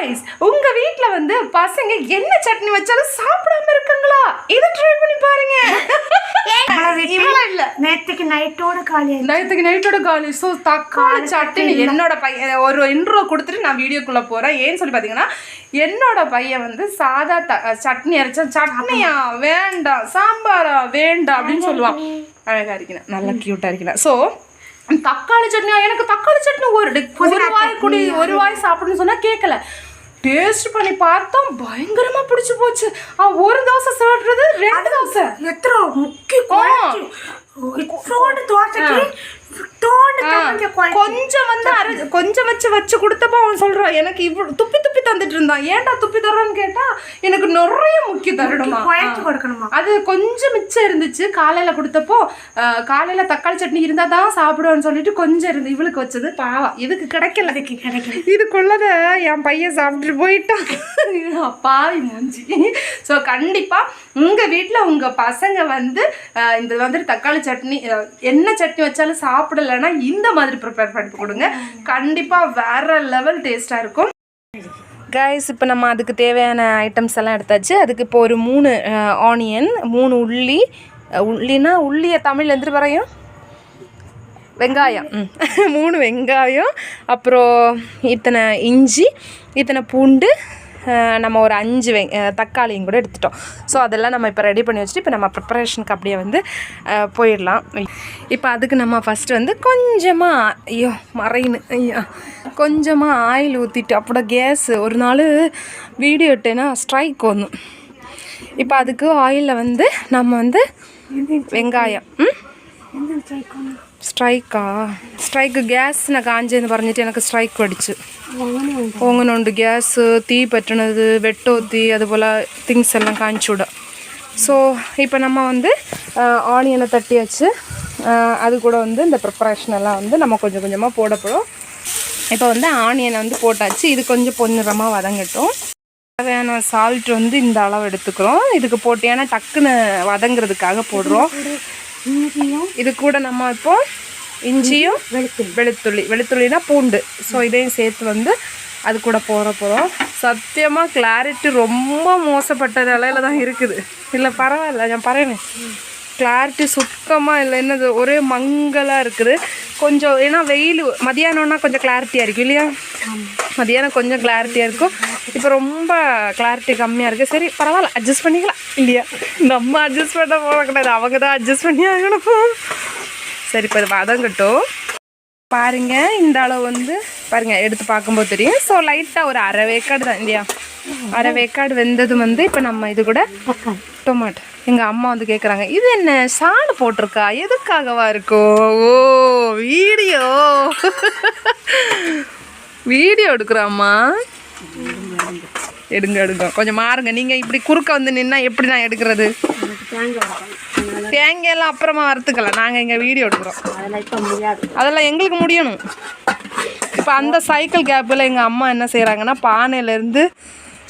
Guys உங்க வீட்ல வந்து பசங்க என்ன சட்னி வச்சாலும் சாப்பிடாம இருக்காங்களா? இதை ட்ரை பண்ணி பாருங்க. நேத்துக்கு நைட்டோட காலி நைட்டுக்கு நைட்டோட காலி. ஸோ தக்காளி சட்னி என்னோட பையன் ஒரு இன்ட்ரோ கொடுத்துட்டு நான் வீடியோக்குள்ள போறேன். ஏன்னு சொல்லி பாத்தீங்கன்னா என்னோட பையன் வந்து சாதா த சட்னி அரைச்சா சட்னியா? வேண்டாம். சாம்பாரா? வேண்டாம் அப்படின்னு சொல்லுவான் அழகா இருக்கிறேன் நல்லா கியூட்டா இருக்கிறேன் ஸோ தக்காளி சட்னியா? எனக்கு தக்காளி சட்னி ஒரு ஒரு வாய் குடி ஒரு வாய் சாப்பிடணும்னு சொன்னா கேட்கல டேஸ்ட் பண்ணி பார்த்தோம் பயங்கரமா பிடிச்சு போச்சு. ஒரு தோசை சாப்பிடுறது ரெண்டு தோசை. எத்தனை முக்கிய குழச்சி இத்தோண்டு தோசைக்கு கொஞ்சம் வந்து அரை கொஞ்சம் வச்சு வச்சு கொடுத்தப்போ அவன் சொல்றான் எனக்கு இவ்வளவு துப்பி துப்பி தந்துட்டு இருந்தான் ஏன்டா துப்பி தர்றான்னு கேட்டா எனக்கு நிறைய முக்கிய தரணுமா? கொடுக்கணுமா? அது கொஞ்சம் மிச்சம் இருந்துச்சு. காலையில கொடுத்தப்போ காலையில தக்காளி சட்னி இருந்தா தான் சாப்பிடுவேன்னு சொல்லிட்டு கொஞ்சம் இருந்து இவளுக்கு வச்சது. பாவம் இதுக்கு கிடைக்கல. அதுக்கு கிடைக்கல. இதுக்குள்ளத என் பையன் சாப்பிட்டு போயிட்டான். பாவி மூஞ்சி. ஸோ கண்டிப்பா உங்க வீட்ல உங்க பசங்க வந்து இந்த வந்து தக்காளி சட்னி என்ன சட்னி வச்சாலும் சாப்பிடலைன்னா இந்த மாதிரி ப்ரிப்பேர் பண்ணி கொடுங்க. கண்டிப்பாக வேற லெவல் டேஸ்ட்டாக இருக்கும். கைஸ் இப்போ நம்ம அதுக்கு தேவையான ஐட்டம்ஸ் எல்லாம் எடுத்தாச்சு. அதுக்கு இப்போ ஒரு மூணு ஆனியன் மூணு உள்ளி. உள்ளினா உள்ளியை தமிழ் எந்திரி வரையும் வெங்காயம். மூணு வெங்காயம் அப்புறம் இத்தனை இஞ்சி இத்தனை பூண்டு நம்ம ஒரு அஞ்சு வெங் தக்காளியும் கூட எடுத்துட்டோம். ஸோ அதெல்லாம் நம்ம இப்போ ரெடி பண்ணி வச்சுட்டு இப்போ நம்ம ப்ரிப்பரேஷனுக்கு அப்படியே வந்து போயிடலாம். இப்போ அதுக்கு நம்ம ஃபஸ்ட்டு வந்து கொஞ்சமாக ஐயோ மறைன்னு ஐயோ. கொஞ்சமாக ஆயில் ஊற்றிட்டு அப்பட கேஸ் ஒரு நாள் வீடியோ எடுத்தேன்னா ஸ்ட்ரைக் ஒன்று இப்போ அதுக்கு ஆயிலில் வந்து நம்ம வந்து வெங்காயம். ம்? സ്ട്രൈക്കാ സ്ട്രൈക്ക് ഗ്യാസിനെ കാഞ്ചെന്ന് പറഞ്ഞിട്ട് എനിക്ക് സ്ട്രൈക്ക് അടിച്ചു ഓങ്ങനുണ്ട് ഗ്യാസ് തീ പറ്റണത് വെട്ടോത്തി അതുപോലെ திங்ஸ் எல்லாம் காமிச்சு விடும் ஸோ இப்போ நம்ம வந்து ஆனியனை தட்டி வச்சு அஹ், அது கூட வந்து இந்த ப்ரிப்பரேஷன் எல்லாம் வந்து நம்ம கொஞ்சம் கொஞ்சமாக போட போகிறோம் இப்போ வந்து ஆனியனை வந்து போட்டாச்சு இது கொஞ்சம் பொன்னிறமாக வதங்கட்டும் தேவையான சால்ட் வந்து இந்த அளவு எடுத்துக்கிறோம் இதுக்கு போட்டு ஏன்னா டக்குன்னு வதங்குறதுக்காக போடுறோம் இஞ்சியும் இது கூட நம்ம இப்போ இஞ்சியும் வெளுத்துள்ளி. வெளுத்துள்ளினா பூண்டு. ஸோ இதையும் சேர்த்து வந்து அது கூட போட போகிறோம் சத்தியமாக கிளாரிட்டி ரொம்ப மோசப்பட்ட நிலையில தான் இருக்குது. இல்லை பரவாயில்ல. நான் பரவேன் கிளாரிட்டி சுத்தமாக இல்லை. என்னது ஒரே மங்கலாக இருக்குது. கொஞ்சம் ஏன்னா வெயில் மதியானம்னா கொஞ்சம் கிளாரிட்டியாக இருக்கும் இல்லையா? மதியானம் கொஞ்சம் கிளாரிட்டியாக இருக்கும். இப்போ ரொம்ப கிளாரிட்டி கம்மியாக இருக்குது சரி பரவாயில்ல அட்ஜஸ்ட் பண்ணிக்கலாம் இல்லையா? நம்ம அட்ஜஸ்ட் பண்ண போகக்கூடாது அவங்க தான் அட்ஜஸ்ட் பண்ணி ஆகணும். சரி இப்போ இது வதங்கட்டும். பாருங்க இந்த அளவு வந்து பாருங்க எடுத்து பார்க்கும்போது தெரியும். ஸோ லைட்டாக ஒரு அரை வேக்காடு தான் இல்லையா? அரை வேக்காடு வெந்தது வந்து இப்போ நம்ம இது கூட டொமாட்டோ எங்கள் அம்மா வந்து கேட்குறாங்க இது என்ன? சாணு போட்டிருக்கா? எதுக்காகவா இருக்கும் ஓ வீடியோ. வீடியோ எடுக்கிறோம்மா. எடுங்க எடுங்க. கொஞ்சம் மாறுங்க. நீங்கள் இப்படி குறுக்க வந்து நின்னா எப்படி நான் எடுக்கிறது? தேங்காய் எல்லாம் அப்புறமா வறுத்துக்கலாம். நாங்கள் இங்கே வீடியோ எடுக்கிறோம். அதெல்லாம் அதெல்லாம் எங்களுக்கு முடியணும். இப்போ அந்த சைக்கிள் கேப்பில் எங்கள் அம்மா என்ன செய்கிறாங்கன்னா பானையிலேருந்து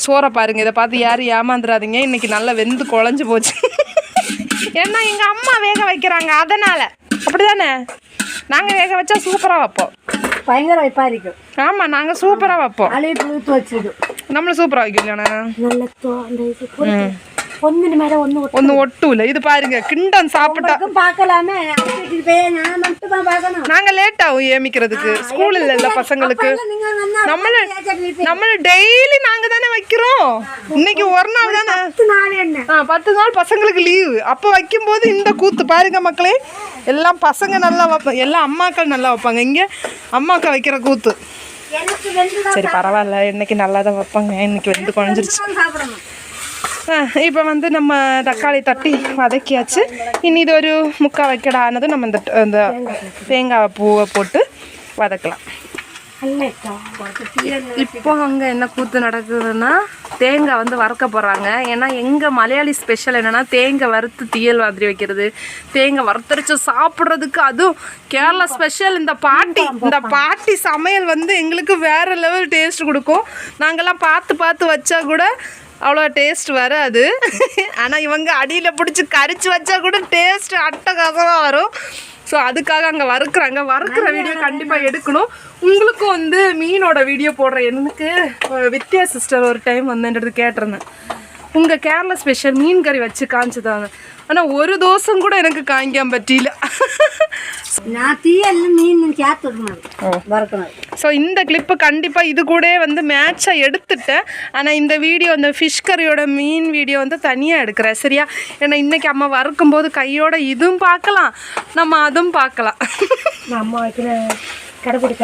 சோறை பாருங்க இதை பார்த்து யாரும் ஏமாந்துடாதீங்க இன்னைக்கு நல்லா வெந்து குழஞ்சு போச்சு. ஏன்னா எங்கள் அம்மா வேக வைக்கிறாங்க அதனால். அப்படி தானே நாங்கள் வேக வச்சா சூப்பராக வைப்போம். பயங்கர வைப்பா இருக்கும் ஆமாம் நாங்கள் சூப்பராக வைப்போம். புழுத்து வச்சிடும். நம்மளும் சூப்பராக வைக்கலையாண்ணா நல்ல ஒன்னு மேல ஒண்ணு ஒன்றும் ஒட்டூல. இது பாருங்க கிண்டன் சாப்பிட்டா பார்க்கலாமே. நாங்கள் லேட் ஆகும் ஏமிக்கிறதுக்கு. ஸ்கூல் இல்லைல்ல பசங்களுக்கு. நீங்க நம்மள நம்மள டெய்லி நாங்க தானே வைக்கிறோம். இன்னைக்கு ஒரு நாள் தானே? பத்து நாள் பசங்களுக்கு லீவு அப்போ வைக்கும்போது இந்த கூத்து. பாருங்க மக்களே எல்லாம் பசங்க நல்லா வைப்பாங்க எல்லாம் அம்மாக்கள் நல்லா வைப்பாங்க. இங்கே அம்மாக்கள் வைக்கிற கூத்து. சரி பரவாயில்ல. இன்னைக்கு நல்லா தான் வைப்பாங்க. இன்னைக்கு வந்து குழஞ்சிருச்சு. இப்போ வந்து நம்ம தக்காளி தட்டி வதக்கியாச்சு இனி இது ஒரு முக்கா வைக்கடானது நம்ம இந்த இந்த தேங்காய் பூவை போட்டு வதக்கலாம் இப்போ அங்கே என்ன கூத்து நடக்குதுன்னா தேங்காய் வந்து வறுக்க போகிறாங்க ஏன்னா எங்கள் மலையாளி ஸ்பெஷல் என்னென்னா தேங்காய் வறுத்து தீயல் மாதிரி வைக்கிறது தேங்காய் வறுத்தரிச்சு சாப்பிட்றதுக்கு அதுவும் கேரளா ஸ்பெஷல் இந்த பாட்டி இந்த பாட்டி சமையல் வந்து எங்களுக்கு வேறு லெவல் டேஸ்ட் கொடுக்கும் நாங்கள்லாம் பார்த்து பார்த்து வச்சா கூட அவ்வளோ டேஸ்ட் வராது. ஆனால் இவங்க அடியில் பிடிச்சி கரிச்சு வச்சா கூட டேஸ்ட் அட்டகாசமாக வரும். ஸோ அதுக்காக அங்கே வறுக்குறாங்க. வறுக்கிற வீடியோ கண்டிப்பாக எடுக்கணும். உங்களுக்கும் வந்து மீனோட வீடியோ போடுற எனக்கு வித்யா சிஸ்டர் ஒரு டைம் வந்து என்கிட்ட கேட்டிருந்தேன். உங்கள் கேரளா ஸ்பெஷல் மீன் கறி வச்சு காமிச்சுதாங்க. ஆனால் ஒரு தோசம் கூட எனக்கு காய்க்காம பற்றியில. நான் தீயல்ல மீன் சேர்த்து விடணும் வறுக்கணும் ஸோ இந்த கிளிப்பு கண்டிப்பாக இது கூட வந்து மேட்சாக எடுத்துட்டேன். ஆனால் இந்த வீடியோ இந்த ஃபிஷ் கறியோட மீன் வீடியோ வந்து தனியாக எடுக்கிறேன் சரியா? ஏன்னா இன்றைக்கி அம்மா வறுக்கும்போது கையோட இதுவும் பார்க்கலாம். நம்ம அதுவும் பார்க்கலாம். நான் அம்மா வைக்கிற சடுபடி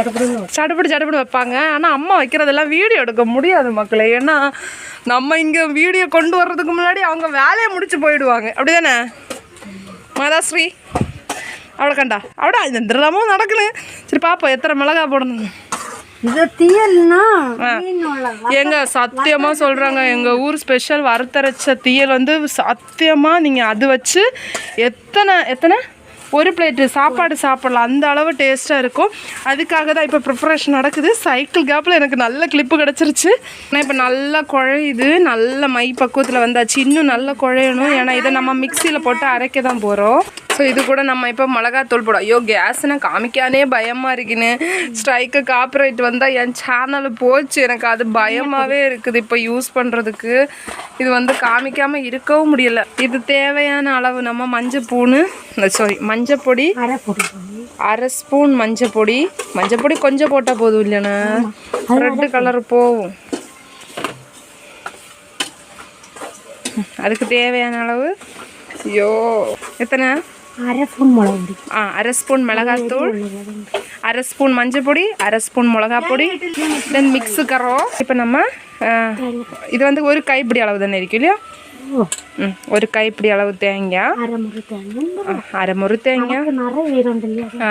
சடுபடி வைப்பாங்க. ஆனால் அம்மா வைக்கிறதெல்லாம் வீடியோ எடுக்க முடியாது மக்களே. ஏன்னா நம்ம இங்கே வீடியோ கொண்டு வர்றதுக்கு முன்னாடி அவங்க வேலையை முடிச்சு போயிடுவாங்க. அப்படிதானே? மாதாஸ்ரீ அவளை கண்டா அவடா இந்த திரமும் நடக்கணும் சரி பாப்போம் எத்தனை மிளகா போடணும்? எங்க சத்தியமா சொல்றாங்க. எங்க ஊர் ஸ்பெஷல் வறுத்தரைச்ச தீயல் வந்து சத்தியமா நீங்க அது வச்சு எத்தனை எத்தனை? ஒரு பிளேட்டு சாப்பாடு சாப்பிடலாம். அந்த அளவு டேஸ்ட்டாக இருக்கும். அதுக்காக தான் இப்போ ப்ரிப்பரேஷன் நடக்குது. சைக்கிள் கேப்பில் எனக்கு நல்ல கிளிப்பு கிடச்சிருச்சு. ஆனால் இப்போ நல்லா குழையுது. நல்ல மை பக்குவத்தில் வந்தாச்சு. இன்னும் நல்லா குழையணும். ஏன்னா இதை நம்ம மிக்சியில் போட்டு அரைக்க தான் போகிறோம் ஸோ இது கூட நம்ம இப்போ மிளகாத்தூள் போடும் ஐயோ கேஸ்னா காமிக்கானே பயமாக இருக்குன்னு. ஸ்ட்ரைக்கு காப்பரேட் வந்தால் என் சேனல் போச்சு. எனக்கு அது பயமாகவே இருக்குது இப்போ யூஸ் பண்ணுறதுக்கு இது வந்து காமிக்காமல் இருக்கவும் முடியல. இது தேவையான அளவு நம்ம மஞ்சள் சாரி மஞ்சள் பொடி அரை ஸ்பூன் மஞ்சள் பொடி மஞ்சள் பொடி கொஞ்சம் போட்டால் போதும் இல்லைண்ணா. ரெட்டு கலர் போகும் அதுக்கு தேவையான அளவு. ஐயோ எத்தனை? அரை ஸ்பூன் மிளகு பொடி. ஆ அரை ஸ்பூன் மிளகாத்தூள் அரை ஸ்பூன் மஞ்சள் பொடி அரை ஸ்பூன் மிளகா பொடி தென் மிக்ஸு கரோம் இப்போ நம்ம இது வந்து ஒரு கைப்பிடி அளவு தானே இருக்கும் இல்லையா? ம் ஒரு கைப்பிடி அளவு தேங்காய் அரை முறை தேங்காய்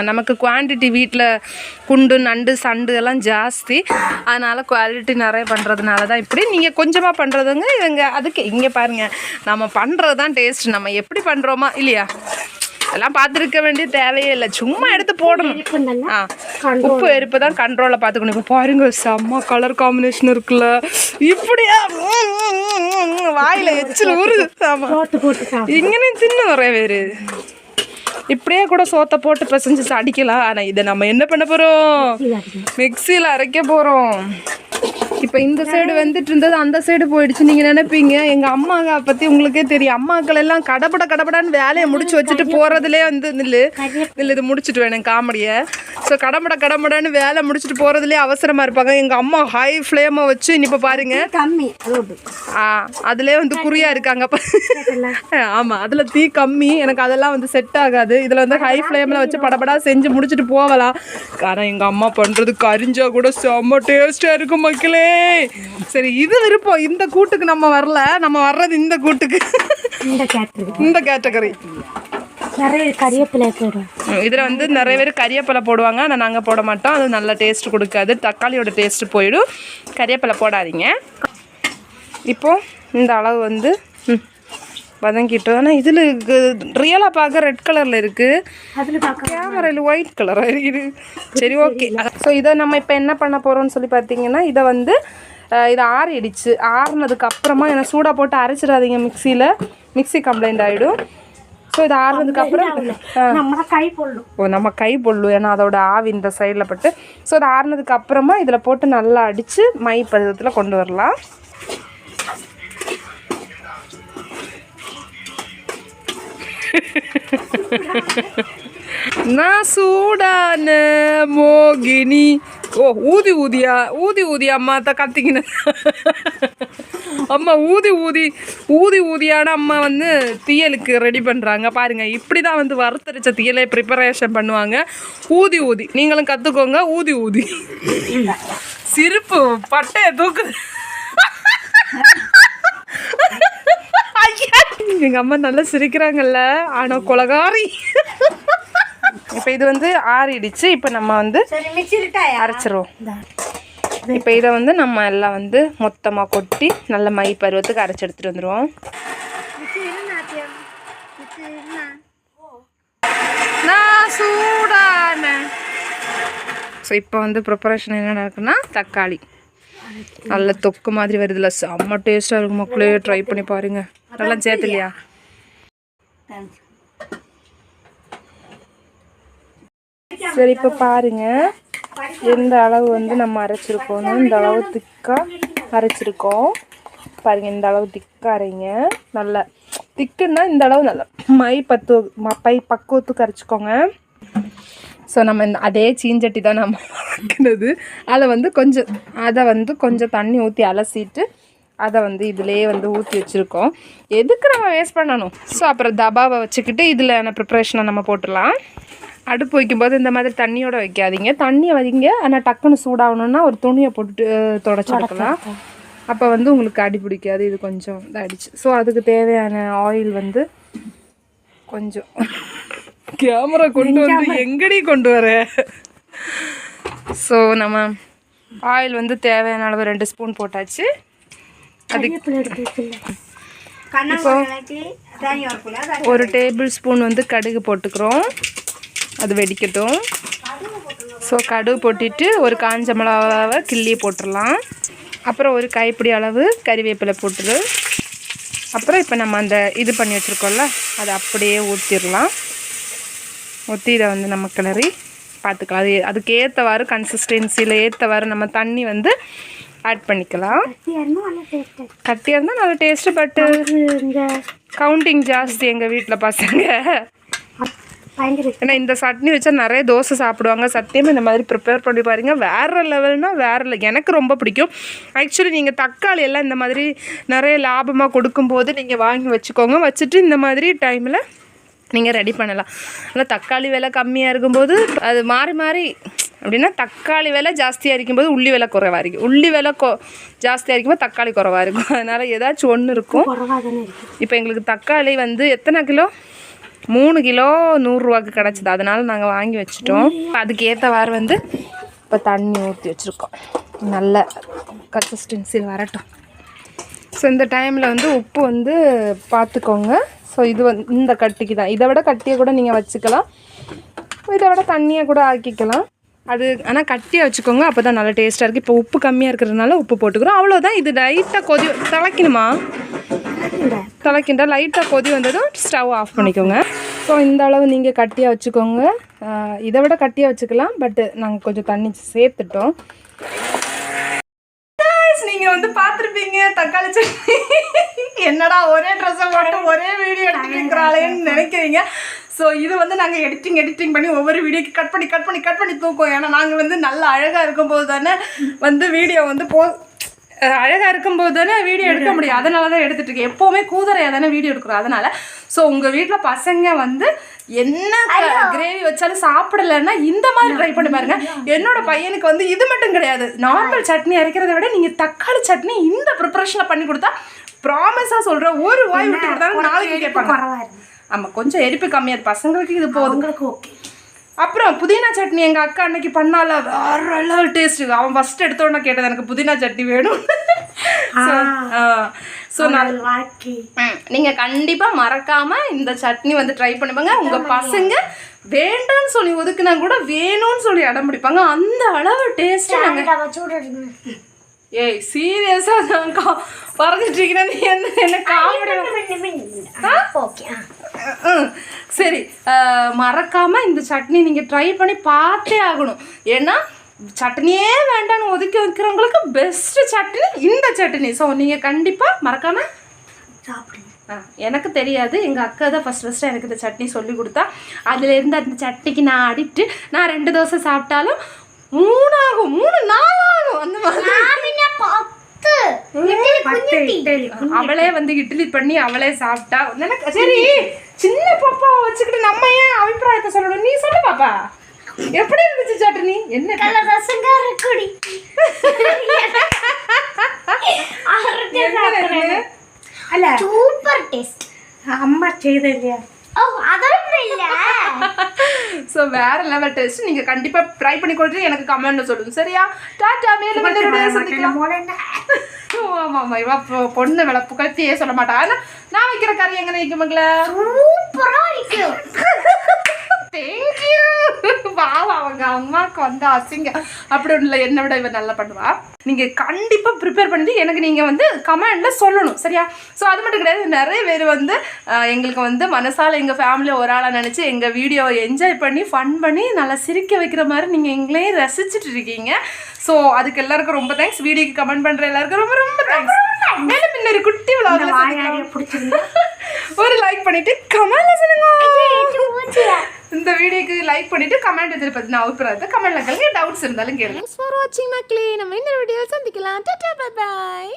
நமக்கு குவான்டிட்டி வீட்டில் குண்டு நண்டு சண்டு எல்லாம் ஜாஸ்தி. அதனால் குவாலிட்டி நிறைய பண்ணுறதுனால தான் இப்படி. நீங்கள் கொஞ்சமாக பண்ணுறதுங்க இவங்க அதுக்கு இங்கே பாருங்கள் நம்ம பண்ணுறது தான் டேஸ்ட் நம்ம எப்படி பண்ணுறோமா இல்லையா? எல்லாம் பார்த்துருக்க வேண்டிய தேவையே இல்லை. சும்மா எடுத்து போடணும். ஆ. உப்பு எரிப்பு தான் கண்ட்ரோலில் பார்த்துக்கணும். இப்போ பாருங்க செம்ம கலர் காம்பினேஷன் இருக்குல்ல. இப்படியா வாயில எச்சில் ஊறுது. ஆமாம் இங்கனே தின்னு நிறைய பேர். இப்படியே கூட சோத்தை போட்டு பிசைஞ்சு அடிக்கலாம் ஆனால் இதை நம்ம என்ன பண்ண போகிறோம் மிக்சியில் அரைக்க போகிறோம் இப்போ இந்த சைடு வந்துட்டு இருந்தது அந்த சைடு போயிடுச்சு. நீங்கள் நினைப்பீங்க எங்கள் அம்மாவை பற்றி உங்களுக்கே தெரியும். அம்மாக்கள் எல்லாம் கடப்பட கடப்படான்னு வேலையை முடிச்சு வச்சுட்டு போகிறதுலே வந்து நில்லு. நில்லு இது முடிச்சுட்டு வேணும் காமெடியை. ஸோ கடமட கடமடன்னு வேலை முடிச்சுட்டு போகிறதுலே அவசரமாக இருப்பாங்க. எங்கள் அம்மா ஹை ஃப்ளேமை வச்சு இப்போ பாருங்க. கம்மி ஆ அதுலேயே வந்து குறியா இருக்காங்க. ஆமாம் அதில் தீ கம்மி. எனக்கு அதெல்லாம் வந்து செட் ஆகாது. இதில் வந்து ஹை ஃப்ளேமில் வச்சு படபடா செஞ்சு முடிச்சுட்டு போகலாம் ஆனால் எங்கள் அம்மா பண்ணுறது கரிஞ்சா கூட செம்ம டேஸ்ட்டாக இருக்கும் மக்களே. சரி இது விருப்பம். இந்த கூட்டுக்கு நம்ம வரல. நம்ம வர்றது இந்த கூட்டுக்கு. இந்த கேட்டருக்கு இந்த கேட்டகரி நிறைய கறிவேப்பிலை போயிடும் இதில் வந்து நிறைய பேர் கறிவேப்பிலை போடுவாங்க. ஆனால் நாங்கள் போட மாட்டோம். அது நல்ல டேஸ்ட் கொடுக்காது. தக்காளியோட டேஸ்ட் போயிடும். கறிவேப்பிலை போடாதீங்க. இப்போ இந்த அளவு வந்து ம், வதங்கிட்டோம். ஆனால் இதில் ரியலாக பார்க்க ரெட் கலரில் இருக்குது அதில் பார்க்க கேமராவில் ஒயிட் கலராக இருக்குது. சரி ஓகே ஸோ இதை நம்ம இப்போ என்ன பண்ண போகிறோம்னு சொல்லி பார்த்தீங்கன்னா இதை வந்து இதை ஆறிடுச்சு. ஆறுனதுக்கு அப்புறமா ஏன்னா சூடாக போட்டு அரைச்சிடாதீங்க மிக்சியில். மிக்ஸி கம்ப்ளைண்ட் ஆகிடும் ஸோ இது ஆறுனதுக்கு அப்புறம் ஓ நம்ம கை பொல்லு ஏன்னா அதோட ஆவி இந்த சைடில் பட்டு. ஸோ அது ஆறுனதுக்கு அப்புறமா இதில் போட்டு நல்லா அடித்து மை பருவத்தில் கொண்டு வரலாம். நான் சூடான மோகினி ஓ ஊதி ஊதியா ஊதி ஊதி அம்மா தான் கத்திக்கின அம்மா ஊதி ஊதி ஊதி ஊதியான அம்மா வந்து தீயலுக்கு ரெடி பண்ணுறாங்க பாருங்க இப்படி தான் வந்து வறுத்தரிச்ச தீயலை ப்ரிப்பரேஷன் பண்ணுவாங்க. ஊதி ஊதி. நீங்களும் கற்றுக்கோங்க ஊதி ஊதி. சிரிப்பு பட்டைய தூக்குது. எங்கள் அம்மா நல்லா சிரிக்கிறாங்கல்ல. ஆனால் கொலகாரி. இப்போ இது வந்து ஆறிடுச்சு. இப்போ நம்ம வந்து அரைச்சிருவோம். இப்போ இதை வந்து நம்ம எல்லாம் வந்து மொத்தமாக கொட்டி நல்ல மை பருவத்துக்கு அரைச்சி எடுத்துகிட்டு வந்துடுவோம் சூடான. ஸோ இப்போ வந்து ப்ரிப்பரேஷன் என்ன நடக்குன்னா தக்காளி. நல்ல தொக்கு மாதிரி வருதுல்ல செம்ம டேஸ்ட்டாக இருக்கும் மக்களே. ட்ரை பண்ணி பாருங்க. நல்லா சேர்த்துலையா சரி இப்போ பாருங்க. எந்த அளவு வந்து நம்ம அரைச்சிருக்கோன்னு இந்த அளவு திக்காக அரைச்சிருக்கோம். பாருங்க இந்த அளவு திக்காக அரைங்க. நல்லா. திக்குன்னா இந்த அளவு நல்லா. மை பத்து ம- பக்குவத்துக்கு அரைச்சிக்கோங்க. ஸோ நம்ம இந்த அதே சீஞ்சட்டி தான் நம்ம வளர்க்குறது. அதை வந்து கொஞ்சம் அதை வந்து கொஞ்சம் தண்ணி ஊற்றி அலசிட்டு அதை வந்து இதிலேயே வந்து ஊற்றி வச்சுருக்கோம். எதுக்கு நம்ம வேஸ்ட் பண்ணணும்? ஸோ அப்புறம் தபாவை வச்சுக்கிட்டு இதில் ப்ரிப்ரேஷனை நம்ம போட்டுடலாம். அடுப்பு வைக்கும்போது இந்த மாதிரி தண்ணியோட வைக்காதீங்க. தண்ணியை வைங்க. ஆனால் டக்குன்னு சூடாகணுன்னா ஒரு துணியை போட்டுட்டு தொடச்சி எடுக்கலாம் அப்போ வந்து உங்களுக்கு அடி பிடிக்காது. இது கொஞ்சம் இதாகிடுச்சு ஸோ அதுக்கு தேவையான ஆயில் வந்து கொஞ்சம் கேமரா கொண்டு வந்து எங்கடி கொண்டு வர? ஸோ நம்ம ஆயில் வந்து தேவையான அளவு ரெண்டு ஸ்பூன் போட்டாச்சு. எடுத்து வைக்கல ஒரு டேபிள் ஸ்பூன் வந்து கடுகு போட்டுக்கிறோம். அது வெடிக்கட்டும். ஸோ கடுகு போட்டுட்டு ஒரு காஞ்ச மிளகாவை கிள்ளி போட்டுடலாம். அப்புறம் ஒரு கைப்பிடி அளவு கறிவேப்பிலை போட்டுரு அப்புறம் இப்போ நம்ம அந்த இது பண்ணி வச்சுருக்கோம்ல அதை அப்படியே ஊற்றிடலாம் ஊற்றி இதை வந்து நம்ம கிளறி பார்த்துக்கலாம். அது அதுக்கு ஏற்றவாறு கன்சிஸ்டன்சியில் ஏற்றவாறு நம்ம தண்ணி வந்து ஆட் பண்ணிக்கலாம். கட்டியாக இருந்தால் நல்ல டேஸ்ட்டு பட்டு கவுண்டிங் ஜாஸ்தி எங்கள் வீட்டில் பசங்க. ஏன்னா இந்த சட்னி வச்சா நிறைய தோசை சாப்பிடுவாங்க. சத்தியமாக இந்த மாதிரி ப்ரிப்பேர் பண்ணி பாருங்க. வேறு லெவல்னா வேறு எனக்கு ரொம்ப பிடிக்கும். ஆக்சுவலி நீங்கள் தக்காளி எல்லாம் இந்த மாதிரி நிறைய லாபமாக கொடுக்கும்போது நீங்கள் வாங்கி வச்சுக்கோங்க. வச்சுட்டு இந்த மாதிரி டைமில் நீங்கள் ரெடி பண்ணலாம். ஆனால் தக்காளி விலை கம்மியாக இருக்கும்போது அது மாறி மாறி அப்படின்னா தக்காளி விலை ஜாஸ்தியாக இருக்கும்போது உள்ளி விலை குறைவாக இருக்கும் உள்ளி விலை கொ ஜாஸ்தியாக இருக்கும்போது தக்காளி குறைவாக இருக்கும். அதனால் ஏதாச்சும் ஒன்று இருக்கும். இப்போ எங்களுக்கு தக்காளி வந்து எத்தனை கிலோ? மூணு கிலோ நூறுரூவாக்கு கிடச்சிது. அதனால் நாங்கள் வாங்கி வச்சிட்டோம். இப்போ அதுக்கு ஏற்றவாறு வந்து இப்போ தண்ணி ஊற்றி வச்சுருக்கோம். நல்ல கன்சிஸ்டன்சியில் வரட்டும். ஸோ இந்த டைமில் வந்து உப்பு வந்து பார்த்துக்கோங்க ஸோ இது வந்து இந்த கட்டிக்கு தான். இதை விட கட்டியை கூட நீங்கள் வச்சுக்கலாம். இதை விட தண்ணியை கூட ஆக்கிக்கலாம். அது ஆனால் கட்டியாக வச்சுக்கோங்க அப்போ தான் நல்லா டேஸ்ட்டாக இருக்குது இப்போ உப்பு கம்மியாக இருக்கிறதுனால உப்பு போட்டுக்கிறோம். அவ்வளோதான் இது லைட்டாக கொதி திளைக்கணுமா திளைக்கின்ற லைட்டாக கொதி வந்ததும் ஸ்டவ் ஆஃப் பண்ணிக்கோங்க. ஸோ இந்த அளவு நீங்கள் கட்டியாக வச்சுக்கோங்க. இதை விட கட்டியாக வச்சுக்கலாம். பட்டு நாங்கள் கொஞ்சம் தண்ணி சேர்த்துட்டோம். நீங்கள் வந்து பார்த்துருப்பீங்க தக்காளி சட்னி. என்னடா ஒரே ட்ரெஸ்ஸை போட்டு ஒரே வீடியோ எடுத்துக்கிறாளேன்னு நினைக்கிறீங்க. ஸோ இது வந்து நாங்கள் எடிட்டிங் எடிட்டிங் பண்ணி ஒவ்வொரு வீடியோக்கு கட் பண்ணி கட் பண்ணி கட் பண்ணி தூக்குவோம். ஏன்னா நாங்கள் வந்து நல்ல அழகாக இருக்கும்போது தானே வந்து வீடியோ வந்து போ அஹ் அழகா இருக்கும்போது தானே வீடியோ எடுக்க முடியும். அதனால தான் எடுத்துட்டு இருக்கேன். எப்போவுமே கூதரையாக தானே வீடியோ எடுக்கிறோம். அதனால ஸோ உங்கள் வீட்டில் பசங்க வந்து என்ன கிரேவி வச்சாலும் சாப்பிடலைன்னா இந்த மாதிரி ட்ரை பண்ணி பாருங்க. என்னோட பையனுக்கு வந்து இது மட்டும் கிடையாது. நார்மல் சட்னி அரைக்கிறத விட நீங்கள் தக்காளி சட்னி இந்த ப்ரிப்பரேஷனில் பண்ணி கொடுத்தா ப்ராமிஸாக சொல்கிறேன் ஒரு வாய் விட்டு கொடுத்தாலும் நாளைக்கு கேட்பாங்க. ஆமாம் கொஞ்சம் எரிப்பு இருக்கு. பசங்களுக்கு இது போதும். ஓகே அப்புறம் புதினா சட்னி எங்கள் அக்கா அன்னைக்கு பண்ணால வேற லெவல் டேஸ்ட் அவன் ஃபர்ஸ்ட் எடுத்தோன்னே கேட்டது எனக்கு புதினா சட்னி வேணும். ஸோ நான் நீங்கள் கண்டிப்பாக மறக்காமல் இந்த சட்னி வந்து ட்ரை பண்ணுவாங்க உங்கள் பசங்க வேண்டாம்னு சொல்லி ஒதுக்குனா கூட வேணும்னு சொல்லி அடம் பிடிப்பாங்க அந்த அளவு டேஸ்ட்டு நாங்கள் ஏய் சீரியஸாக நான் பறந்துட்டு இருக்கிறேன். நீ என்ன என்ன காமெடி சரி மறக்காம இந்த சட்னி நீங்க ட்ரை பண்ணி பார்த்தே ஆகணும். ஏன்னா சட்னியே வேண்டாம்னு ஒதுக்கி வைக்கிறவங்களுக்கு பெஸ்ட் சட்னி இந்த சட்னி. ஸோ நீங்க கண்டிப்பா மறக்காம சாப்பிடுங்க. ஆ, எனக்கு தெரியாது. எங்கள் அக்கா தான் ஃபஸ்ட் ஃபஸ்ட்டு எனக்கு இந்த சட்னி சொல்லி கொடுத்தா. அதுலேருந்து அந்த சட்னிக்கு நான் அடிக்ட்டு நான் ரெண்டு தோசை சாப்பிட்டாலும் மூணு ஆகும் மூணு நாள் ஆகும் அந்த மாதிரி. அவளே வந்து இட்லி பண்ணி அவளே சாப்பிட்டா எனக்கு சரி சின்ன பாப்பாவை வச்சுக்கிட்டு நம்ம ஏன் அபிப்பிராயத்தை சொல்லணும் நீ சொல்லு பாப்பா எப்படி இருந்துச்சு சட்னி என்ன நல்ல ரசங்கார குடி അല്ല സൂപ്പർ ടേസ്റ്റ് അമ്മ ചെയ്തില്ല ഓ അതൊന്നും ഇല്ല ஸோ வேற லெவல் டேஸ்ட் நீங்கள் கண்டிப்பாக ட்ரை பண்ணி கொடுத்து எனக்கு கமெண்ட்ல சொல்லுங்க. சரியா? டாட்டா மேலும் சந்திக்கலாம். ஆமாம் ஆமாம் இவா பொண்ணு வில புகழ்த்தியே சொல்ல மாட்டா. ஆனால் நான் வைக்கிற கறி எங்கே நிற்கும் தேங்க்யூ வாவா அவங்க அம்மாவுக்கு வந்து அசிங்க. அப்படி ஒன்றும் என்னை விட இவ நல்லா பண்ணுவா. நீங்கள் கண்டிப்பாக ப்ரிப்பேர் பண்ணிட்டு எனக்கு நீங்கள் வந்து கமெண்டில் சொல்லணும் சரியா? ஸோ அது மட்டும் கிடையாது நிறைய பேர் வந்து எங்களுக்கு வந்து மனசால எங்கள் ஃபேமிலியை ஒரு ஆளாக நினச்சி எங்கள் வீடியோவை என்ஜாய் பண்ணி ஃபன் பண்ணி நல்லா சிரிக்க வைக்கிற மாதிரி நீங்கள் எங்களையும் ரசிச்சுட்டு இருக்கீங்க. ஸோ அதுக்கு எல்லாருக்கும் ரொம்ப தேங்க்ஸ் வீடியோக்கு கமெண்ட் பண்ணுற எல்லாருக்கும் ரொம்ப ரொம்ப தேங்க்ஸ் மேலும் இன்னொரு குட்டி பிடிச்சிருந்தா ஒரு லைக் பண்ணிட்டு கமெண்ட்ல சொல்லுங்க. இந்த வீடியோக்கு லைக் பண்ணிட்டு கமெண்ட் எதிர பத்தின அபிப்பிராயத்தை கமெண்ட்ல கலங்க டவுட்ஸ் இருந்தாலும் கேளுங்க. தேங்க்ஸ் ஃபார் வாட்சிங் மக்களே. நம்ம இந்த வீடியோ சந்திக்கலாம். Tata bye bye